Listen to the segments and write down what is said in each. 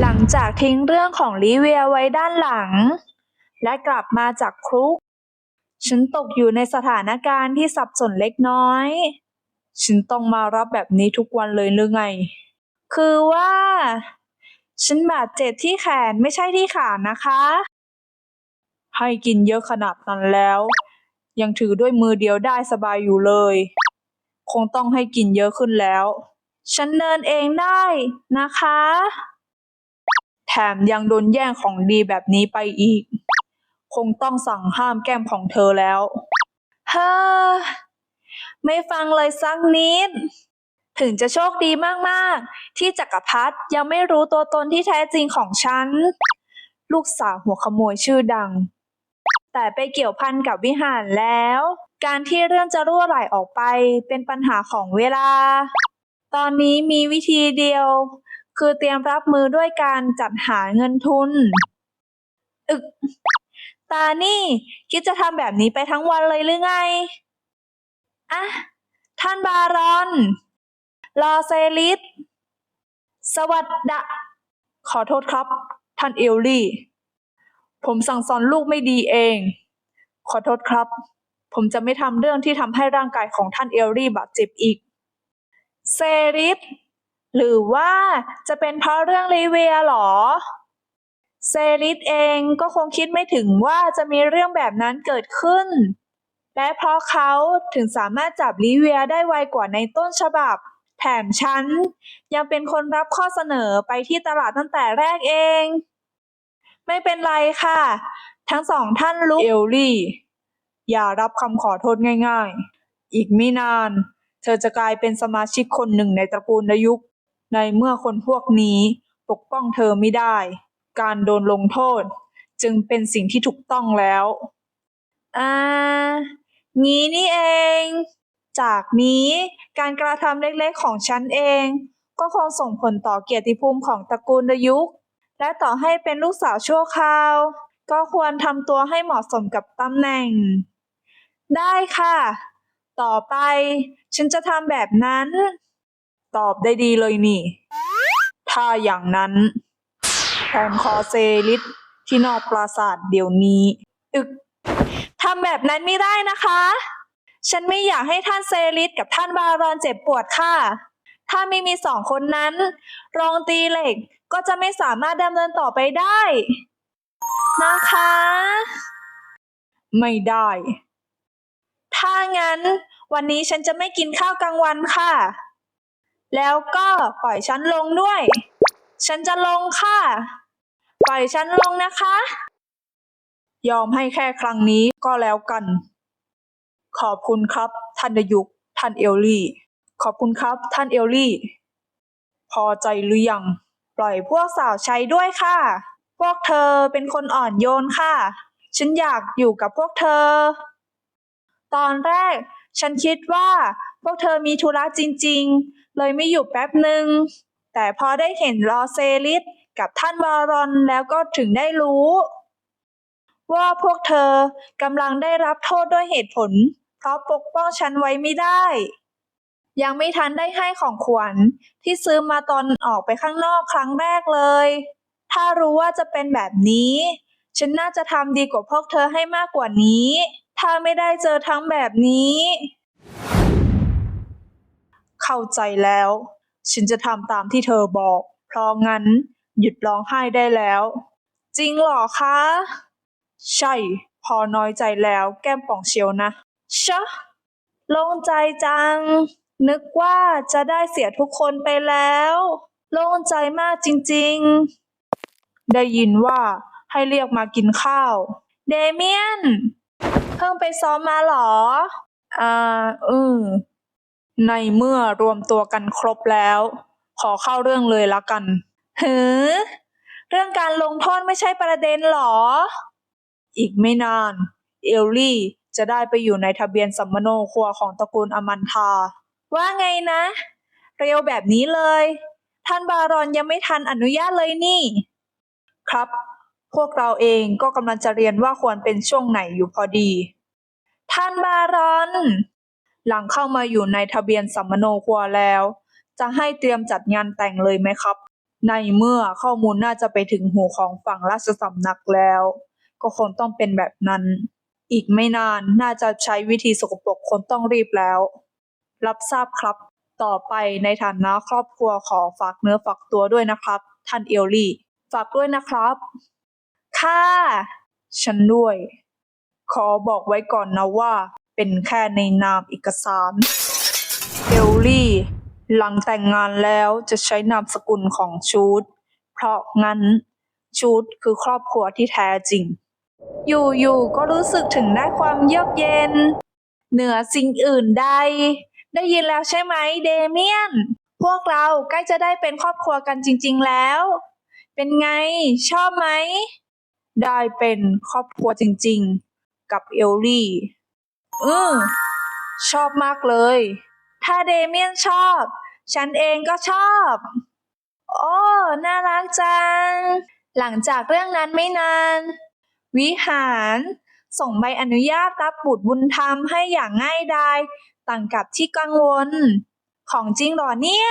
หลังจากทิ้งเรื่องของลิเวียไว้ด้านหลัง และกลับมาจากคุก ฉันตกอยู่ในสถานการณ์ที่สับสนเล็กน้อย ฉันต้องมารับแบบนี้ทุกวันเลยหรือไง คือว่า ฉันบาดเจ็บที่แขนไม่ใช่ที่ขานะคะ ให้กินเยอะขนาดนั้นแล้ว ยังถือด้วยมือเดียวได้สบายอยู่เลย คงต้องให้กินเยอะขึ้นแล้ว ฉันเดินเองได้นะคะ แถมยังโดนแย่งของดีแบบนี้ไปอีก คงต้องสั่งห้ามแก้มของเธอแล้วฮ้อไม่ฟังเลยสักนิด ถึงจะโชคดีมากๆ ที่จักรพรรดิยังไม่รู้ตัวตนที่แท้จริงของฉัน ลูกสาวหัวขโมยชื่อดัง แต่ไปเกี่ยวพันกับวิหารแล้ว การที่เรื่องจะรั่วไหลออกไปเป็นปัญหาของเวลา ตอนนี้มีวิธีเดียว คือเตรียมรับมือด้วยการจัดหาเงินทุน อึก ตานี่ คิดจะทำแบบนี้ไปทั้งวันเลยหรือไง อะ ท่านบารอนลอเซลิส สวัสดะ ขอโทษครับ ท่านเอลลี่ ผมสั่งสอนลูกไม่ดีเอง ขอโทษครับ ผมจะไม่ทำเรื่องที่ทำให้ร่างกายของท่านเอลลี่บาดเจ็บอีก เซริส หรือว่าจะเป็นเพราะเรื่องลีเวียหรอ เซริสเองก็คงคิดไม่ถึงว่าจะมีเรื่องแบบนั้นเกิดขึ้น และเพราะเขาถึงสามารถจับลิเวียได้ไวกว่าในต้นฉบับ แถมฉัน ยังเป็นคนรับข้อเสนอไปที่ตลาดตั้งแต่แรกเอง ไม่เป็นไรค่ะ ทั้งสองท่านรู้เอลลี่ อย่ารับคำขอโทษง่าย ๆ อีกไม่นาน เธอจะกลายเป็นสมาชิกคนหนึ่งในตระกูลดยุค ในเมื่อคนพวกนี้ปกป้องเธอไม่ได้ การโดนลงโทษ จึงเป็นสิ่งที่ถูกต้องแล้วอ่างี้นี่เอง จากนี้การกระทำเล็กๆของฉันเอง ก็คงส่งผลต่อเกียรติภูมิของตระกูลดยุค และต่อให้เป็นลูกสาวชั่วคราว ก็ควรทำตัวให้เหมาะสมกับตำแหน่ง ได้ค่ะ ต่อไปฉันจะทำแบบนั้น ตอบได้ดีเลยนี่ ถ้าอย่างนั้นแทนคอเซลิสที่นอกปราสาทเดี๋ยวนี้ อึกทำแบบนั้นไม่ได้นะคะ ฉันไม่อยากให้ท่านเซลิสกับท่านบารอนเจ็บปวดค่ะ ถ้าไม่มีสองคนนั้นโรงตีเหล็กก็จะไม่สามารถดำเนินต่อไปได้ นะคะ ไม่ได้ ถ้างั้น วันนี้ฉันจะไม่กินข้าวกลางวันค่ะ แล้วก็ปล่อยฉันลงด้วย ฉันจะลงค่ะ ปล่อยฉันลงนะคะ ยอมให้แค่ครั้งนี้ก็แล้วกัน ขอบคุณครับ ท่านดยุกท่านเอลลี่ ขอบคุณครับ ท่านเอลลี่ พอใจหรือยัง ปล่อยพวกสาวใช้ด้วยค่ะ พวกเธอเป็นคนอ่อนโยนค่ะ ฉันอยากอยู่กับพวกเธอ ตอนแรกฉันคิดว่า พวกเธอมีธุระจริง ๆ เลยไม่อยู่แป๊บหนึ่ง แต่พอได้เห็นลอเซลิสกับท่านวารอนแล้วก็ถึงได้รู้ ว่าพวกเธอกำลังได้รับโทษด้วยเหตุผล เพราะปกป้องฉันไว้ไม่ได้ ยังไม่ทันได้ให้ของขวัญที่ซื้อมาตอนออกไปข้างนอกครั้งแรกเลย ถ้ารู้ว่าจะเป็นแบบนี้ ฉันน่าจะทำดีกว่าพวกเธอให้มากกว่านี้ ถ้าไม่ได้เจอทั้งแบบนี้ เข้าใจแล้ว ฉันจะทำตามที่เธอบอก เพราะงั้น หยุดร้องไห้ได้แล้ว จริงหรอคะ ใช่ พอน้อยใจแล้วแก้มป่องเชียวนะ ชะโล่งใจจัง นึกว่าจะได้เสียทุกคนไปแล้วโล่งใจมากจริงๆ ได้ยินว่าให้เรียกมากินข้าว เดเมียน เพิ่งไปซ้อมมาหรอ อ่า อืม ในเมื่อรวมตัวกันครบแล้ว ขอเข้าเรื่องเลยละกันหือเรื่องการลงโทษไม่ใช่ประเด็นหรอ อีกไม่นาน เอลลี่จะได้ไปอยู่ในทะเบียนสัมมโนครัวของตระกูลอมันทา ว่าไงนะ เร็วแบบนี้เลย ท่านบารอนยังไม่ทันอนุญาตเลยนี่ ครับ พวกเราเองก็กำลังจะเรียนว่าควรเป็นช่วงไหนอยู่พอดี ท่านบารอน หลังเข้ามาอยู่ในทะเบียนสัมมโนครัวแล้ว จะให้เตรียมจัดงานแต่งเลยไหมครับ ในเมื่อข้อมูลน่าจะไปถึงหูของฝั่งราชสำนักแล้ว ก็คงต้องเป็นแบบนั้น อีกไม่นานน่าจะใช้วิธีสกปรกคนต้องรีบแล้ว รับทราบครับ ต่อไปในฐานะครอบครัวขอฝากเนื้อฝากตัวด้วยนะครับ ท่านเอลลี่ ฝากด้วยนะครับค่ะฉันด้วย ขอบอกไว้ก่อนนะว่า เป็นแค่ในนามเอกสารเอลลี่ หลังแต่งงานแล้วจะใช้นามสกุลของชูดเพราะงั้นชูดคือครอบครัวที่แท้จริง อยู่ๆก็รู้สึกถึงได้ความเยือกเย็น เหนือสิ่งอื่นใด ได้ยินแล้วใช่ไหมเดเมียน พวกเราใกล้จะได้เป็นครอบครัวกันจริง ๆแล้ว เป็นไงชอบไหม ได้เป็นครอบครัวจริง ๆ กับเอลลี่ อือชอบมากเลย ถ้าเดเมียนชอบ ฉันเองก็ชอบ โอ้ น่ารักจัง หลังจากเรื่องนั้นไม่นาน วิหารส่งใบอนุญาตรับบุตรบุญธรรมให้อย่างง่ายดายต่างกับที่กังวล ของจริงหรอเนี่ย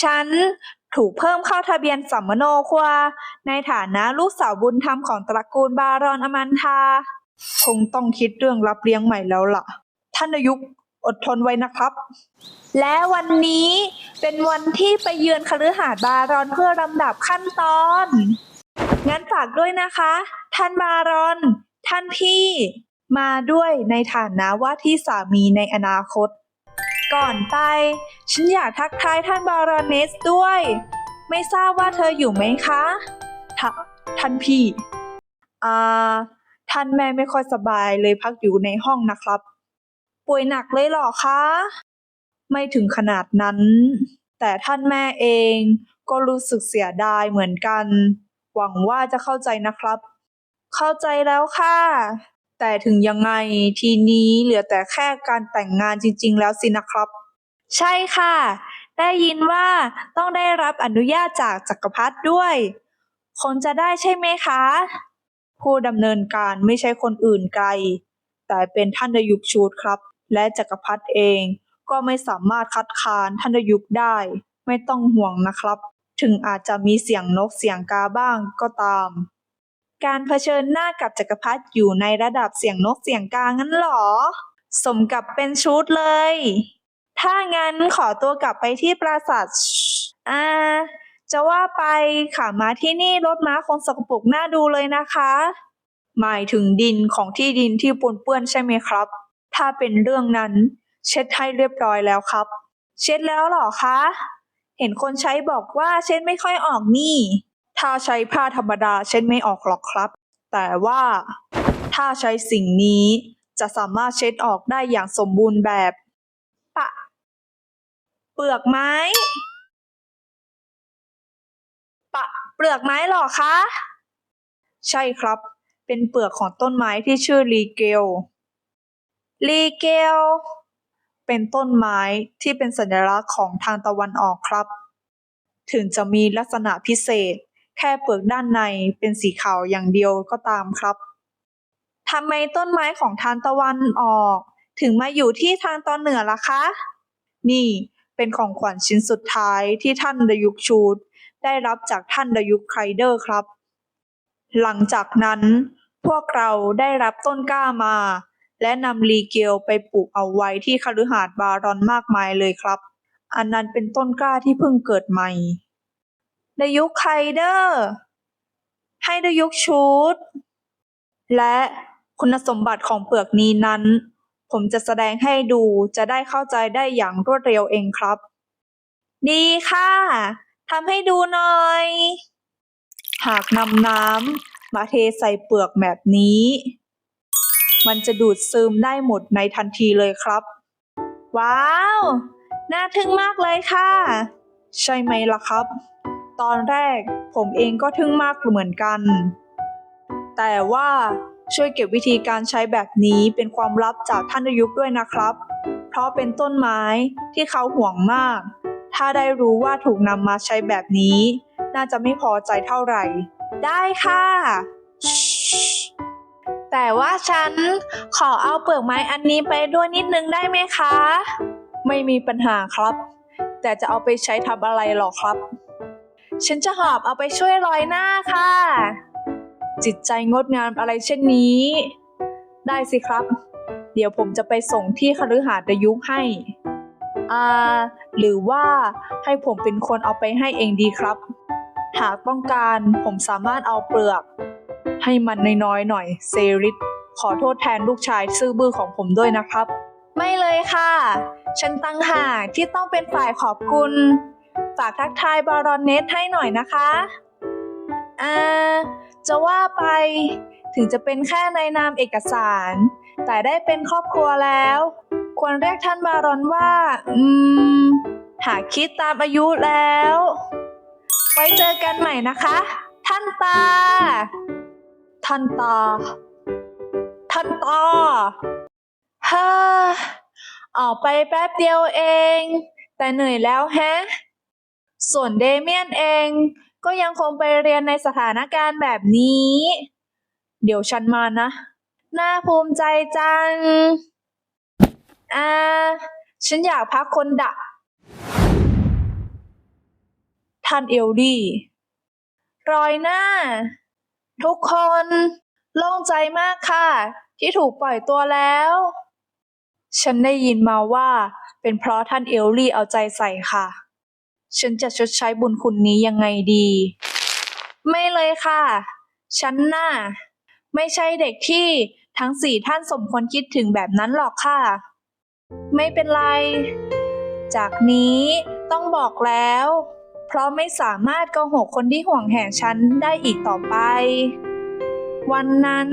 ฉันถูกเพิ่มเข้าทะเบียนสัมมโนครัวในฐานะลูกสาวบุญธรรมของตระกูลบารอนอมันทา คงต้องคิดเรื่องรับเลี้ยงใหม่แล้วล่ะ ท่านนายกอดทนไว้นะครับ และวันนี้เป็นวันที่ไปเยือนคฤหาสน์บารอนเพื่อลำดับขั้นตอน งั้นฝากด้วยนะคะ ท่านบารอน ท่านพี่มาด้วยในฐานะว่าที่สามีในอนาคต ก่อนไป ฉันอยากทักทายท่านบารอนเนสด้วย ไม่ทราบว่าเธออยู่ไหมคะทะท่านพี่ อ่า ท่านแม่ไม่ค่อยสบายเลยพักอยู่ในห้องนะครับ ป่วยหนักเลยหรอคะ ไม่ถึงขนาดนั้น แต่ท่านแม่เองก็รู้สึกเสียดายเหมือนกัน หวังว่าจะเข้าใจนะครับ เข้าใจแล้วค่ะ แต่ถึงยังไงทีนี้เหลือแต่แค่การแต่งงานจริง ๆ แล้วสินะครับ ใช่ค่ะ ได้ยินว่าต้องได้รับอนุญาตจากจักรพรรดิด้วย คนจะได้ใช่ไหมคะ ผู้ดำเนินการไม่ใช่คนอื่นไกล แต่เป็นท่านดยุกชูดครับ และจักรพรรดิเอง ก็ไม่สามารถคัดค้านท่านดยุกได้ ไม่ต้องห่วงนะครับ ถึงอาจจะมีเสียงนกเสียงกาบ้างก็ตาม การเผชิญหน้ากับจักรพรรดิอยู่ในระดับเสียงนกเสียงกางั้นเหรอ สมกับเป็นชุดเลย ถ้างั้นขอตัวกลับไปที่ปราสาทอ่า จะว่าไปขามาที่นี่รถม้าคงสกปรกน่าดูเลยนะคะ หมายถึงดินของที่ดินที่ปนเปื้อนใช่ไหมครับ ถ้าเป็นเรื่องนั้น เช็ดให้เรียบร้อยแล้วครับ เช็ดแล้วหรอคะ เห็นคนใช้บอกว่าเช็ดไม่ค่อยออกนี่ ถ้าใช้ผ้าธรรมดาเช็ดไม่ออกหรอกครับ แต่ว่า ถ้าใช้สิ่งนี้จะสามารถเช็ดออกได้อย่างสมบูรณ์แบบ ปะ เปลือกไม้ เปลือกไม้หรอคะ ใช่ครับ เป็นเปลือกของต้นไม้ที่ชื่อลีเกลลีเกล เป็นต้นไม้ที่เป็นสัญลักษณ์ของทางตะวันออกครับ ถึงจะมีลักษณะพิเศษ แค่เปลือกด้านในเป็นสีขาวอย่างเดียวก็ตามครับทำไมต้นไม้ของทางตะวันออก ถึงมาอยู่ที่ทางตอนเหนือล่ะคะ นี่เป็นของขวัญชิ้นสุดท้ายที่ท่านดยุกชูด ได้รับจากท่านดยุกไครเดอร์ครับ หลังจากนั้น พวกเราได้รับต้นกล้ามา และนำลีเกลไปปลูกเอาไว้ที่คฤหาสน์บารอนมากมายเลยครับ อันนั้นเป็นต้นกล้าที่เพิ่งเกิดใหม่ดยุกไครเดอร์ ให้ดยุกชูดและคุณสมบัติของเปลือกนี้นั้น ผมจะแสดงให้ดูจะได้เข้าใจได้อย่างรวดเร็วเองครับ ดีค่ะ ทำให้ดูหน่อย หากนำน้ำมาเทใส่เปลือกแบบนี้ มันจะดูดซึมได้หมดในทันทีเลยครับ ว้าว น่าทึ่งมากเลยค่ะ ใช่ไหมล่ะครับ ตอนแรกผมเองก็ทึ่งมากเหมือนกัน แต่ว่าช่วยเก็บวิธีการใช้แบบนี้เป็นความลับจากท่านนายกด้วยนะครับ เพราะเป็นต้นไม้ที่เขาห่วงมาก ถ้าได้รู้ว่าถูกนำมาใช้แบบนี้ น่าจะไม่พอใจเท่าไหร่ ได้ค่ะ แต่ว่าฉันขอเอาเปลือกไม้อันนี้ไปด้วยนิดนึงได้ไหมคะ ไม่มีปัญหาครับ แต่จะเอาไปใช้ทำอะไรหรอครับ ฉันจะหอบเอาไปช่วยรอยหน้าค่ะ จิตใจงดงามอะไรเช่นนี้ ได้สิครับ เดี๋ยวผมจะไปส่งที่คฤหาสน์ยุคให้ อาหรือว่าให้ผมเป็นคนเอาไปให้เองดีครับ หากต้องการผมสามารถเอาเปลือก ให้มันน้อยๆหน่อยเซริสขอโทษแทนลูกชายซื่อบื้อของผมด้วยนะครับ ไม่เลยค่ะ ฉันตั้งหากที่ต้องเป็นฝ่ายขอบคุณ ฝากทักทายบารอนเนสให้หน่อยนะคะอ่าจะว่าไปถึงจะเป็นแค่ในนามเอกสาร แต่ได้เป็นครอบครัวแล้ว ควรเรียกท่านบารอนว่า อืม หากคิดตามอายุแล้ว ไว้เจอกันใหม่นะคะ ท่านตา ท่านตา ท่านตาฮ่าออกไปแป๊บเดียวเอง แต่เหนื่อยแล้วแฮะ ส่วนเดเมียนเองก็ยังคงไปเรียนในสถานการณ์แบบนี้ เดี๋ยวฉันมานะ น่าภูมิใจจัง อ่า ฉันอยากพักคนดะ ท่านเอลลี่รอยหน้า ทุกคนโล่งใจมากค่ะ ที่ถูกปล่อยตัวแล้ว ฉันได้ยินมาว่า เป็นเพราะท่านเอลลี่เอาใจใส่ค่ะ ฉันจะชดใช้บุญคุณนี้ยังไงดี ไม่เลยค่ะ ฉันน่ะ ไม่ใช่เด็กที่ทั้งสี่ท่านสมควรคิดถึงแบบนั้นหรอกค่ะ ไม่เป็นไร จากนี้ต้องบอกแล้ว เพราะไม่สามารถโกหกคนที่ห่วงแหนฉันได้อีกต่อไป วันนั้น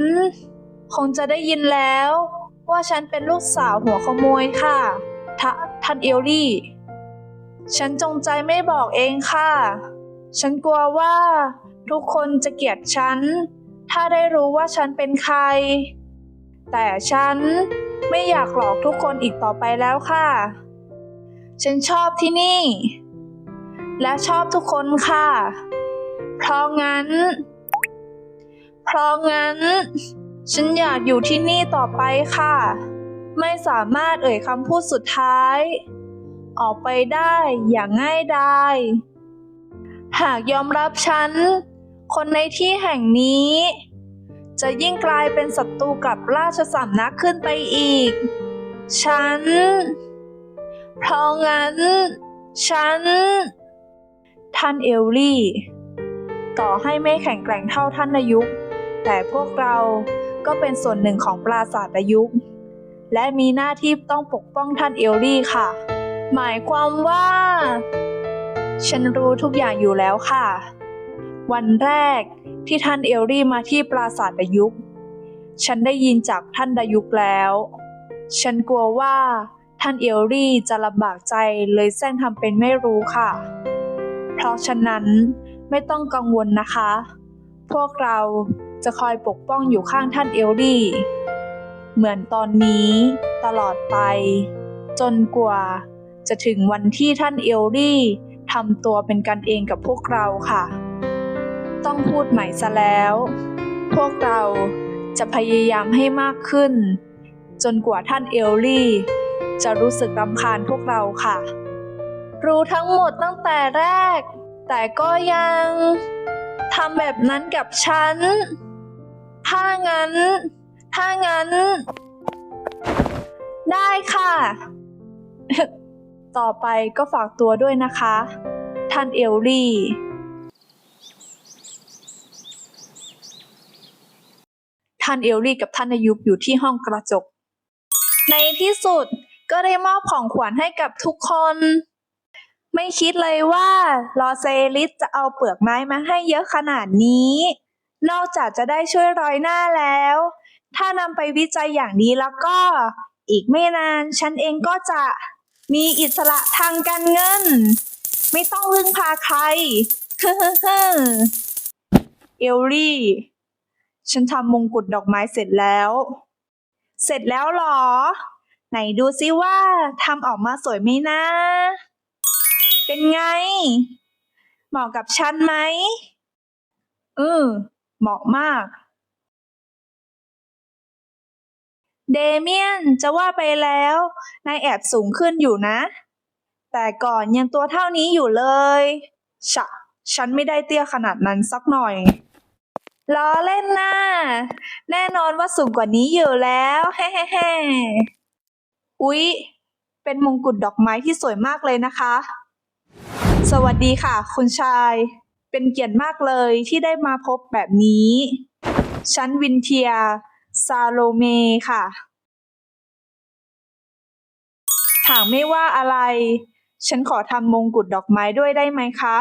คงจะได้ยินแล้ว ว่าฉันเป็นลูกสาวหัวขโมยค่ะทะท่านเอลลี่ ฉันจงใจไม่บอกเองค่ะ ฉันกลัวว่าทุกคนจะเกลียดฉัน ถ้าได้รู้ว่าฉันเป็นใคร แต่ฉันไม่อยากหลอกทุกคนอีกต่อไปแล้วค่ะ ฉันชอบที่นี่ และชอบทุกคนค่ะ เพราะงั้น เพราะงั้น ฉันอยากอยู่ที่นี่ต่อไปค่ะ ไม่สามารถเอ่ยคำพูดสุดท้าย ออกไปได้อย่างง่ายดายหากยอมรับฉัน คนในที่แห่งนี้ จะยิ่งกลายเป็นศัตรูกับราชสำนักขึ้นไปอีก ฉัน เพราะงั้น ฉัน ท่านเอลลี่ ต่อให้ไม่แข็งแกร่งเท่าท่านนายุคแต่พวกเราก็เป็นส่วนหนึ่งของปราสาทนายุคและมีหน้าที่ต้องปกป้องท่านเอลลี่ค่ะ หมายความว่า ฉันรู้ทุกอย่างอยู่แล้วค่ะ วันแรก ที่ท่านเอลลี่มาที่ปราสาทดายุคฉันได้ยินจากท่านดายุคแล้ว ฉันกลัวว่าท่านเอลลี่จะลำบากใจเลยแซงทำเป็นไม่รู้ค่ะ เพราะฉะนั้นไม่ต้องกังวลนะคะ พวกเราจะคอยปกป้องอยู่ข้างท่านเอลลี่ เหมือนตอนนี้ตลอดไป จนกว่าจะถึงวันที่ท่านเอลลี่ทำตัวเป็นกันเองกับพวกเราค่ะ ต้องพูดใหม่ซะแล้ว พวกเราจะพยายามให้มากขึ้น จนกว่าท่านเอลลี่ จะรู้สึกรำคาญพวกเราค่ะ รู้ทั้งหมดตั้งแต่แรก แต่ก็ยังทำแบบนั้นกับฉัน ถ้างั้น ถ้างั้น ได้ค่ะ ต่อไปก็ฝากตัวด้วยนะคะ ท่านเอลลี่ ท่านเอลลี่กับท่านอายุบอยู่ที่ห้องกระจก ในที่สุดก็ได้มอบของขวัญให้กับทุกคน ไม่คิดเลยว่าลอเซลิสจะเอาเปลือกไม้มาให้เยอะขนาดนี้ นอกจากจะได้ช่วยรอยหน้าแล้ว ถ้านำไปวิจัยอย่างนี้แล้วก็ อีกไม่นานฉันเองก็จะมีอิสระทางการเงิน ไม่ต้องพึ่งพาใครเอลลี่ ฉันทำมงกุฎดอกไม้เสร็จแล้ว เสร็จแล้วหรอ ไหนดูซิว่าทำออกมาสวยไหมนะ เป็นไง เหมาะกับฉันไหมอืมเหมาะมาก เดเมียนจะว่าไปแล้วนายแอบสูงขึ้นอยู่นะ แต่ก่อนยังตัวเท่านี้อยู่เลยฉะฉันไม่ได้เตี้ยขนาดนั้นสักหน่อย ล้อเล่นนะแน่นอนว่าสูงกว่านี้อยู่แล้วเฮ้เฮ้เฮ้อุ๊ย เป็นมงกุฎดอกไม้ที่สวยมากเลยนะคะ สวัสดีค่ะ คุณชาย เป็นเกียรติมากเลยที่ได้มาพบแบบนี้ ฉันวินเทีย ซาโลเมค่ะหากไม่ว่าอะไร ฉันขอทำมงกุฎดอกไม้ด้วยได้ไหมคะ